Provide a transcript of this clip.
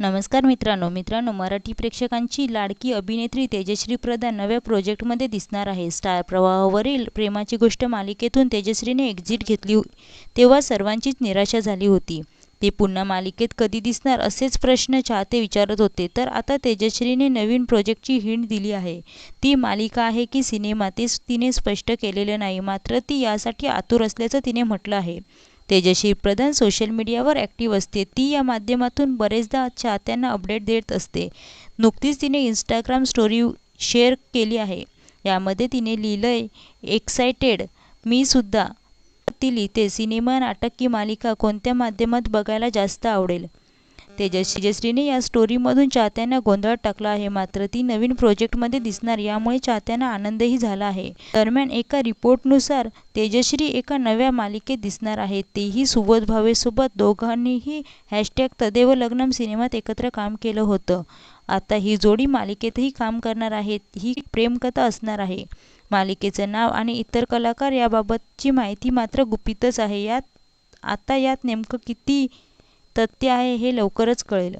नमस्कार मित्रांनो. मित्रांनो मराठी प्रेक्षकांची लाडकी अभिनेत्री तेजश्री प्रधान नव्या प्रोजेक्टमध्ये दिसणार आहे. स्टार प्रवाहावरील प्रेमाची गोष्ट मालिकेतून तेजश्रीने एक्झिट घेतली तेव्हा सर्वांचीच निराशा झाली होती. ते पुन्हा मालिकेत कधी दिसणार असेच प्रश्न चाहते विचारत होते. तर आता तेजश्रीने नवीन प्रोजेक्टची हिंट दिली आहे. ती मालिका आहे की सिनेमा ते तिने स्पष्ट केलेलं नाही. मात्र ती यासाठी आतुर असल्याचं तिने म्हटलं आहे. तेजश्री प्रधान सोशल मीडियावर ॲक्टिव्ह असते. ती या माध्यमातून बरेचदा चाहत्यांना अपडेट देत असते. नुकतीच तिने इंस्टाग्राम स्टोरी शेअर केली आहे. यामध्ये तिने लिहिलंय एक्सायटेड मी सुद्धा. ती लिहिते सिनेमा नाटक की मालिका कोणत्या माध्यमात बघायला जास्त आवडेल? तेजश्रीने या स्टोरीमधून चाहत्यांना गोंधळात टाकला आहे. मात्र ती नवीन प्रोजेक्टमध्ये दिसणार यामुळे चाहत्यांना आनंदही झाला आहे. दरम्यान एका रिपोर्टनुसार तेजश्री एका नव्या मालिकेत दिसणार आहे. तेही सुबोध भावेसोबत दोघांनीही हॅशटॅग तदेव लग्नम सिनेमात एकत्र काम केलं होतं. आता ही जोडी मालिकेतही काम करणार आहेत ही प्रेमकथा असणार आहे. मालिकेचं नाव आणि इतर कलाकार याबाबतची माहिती मात्र गुपितच आहे. यात आता यात नेमकं किती तथ्य आहे हे लवकरच कळेल.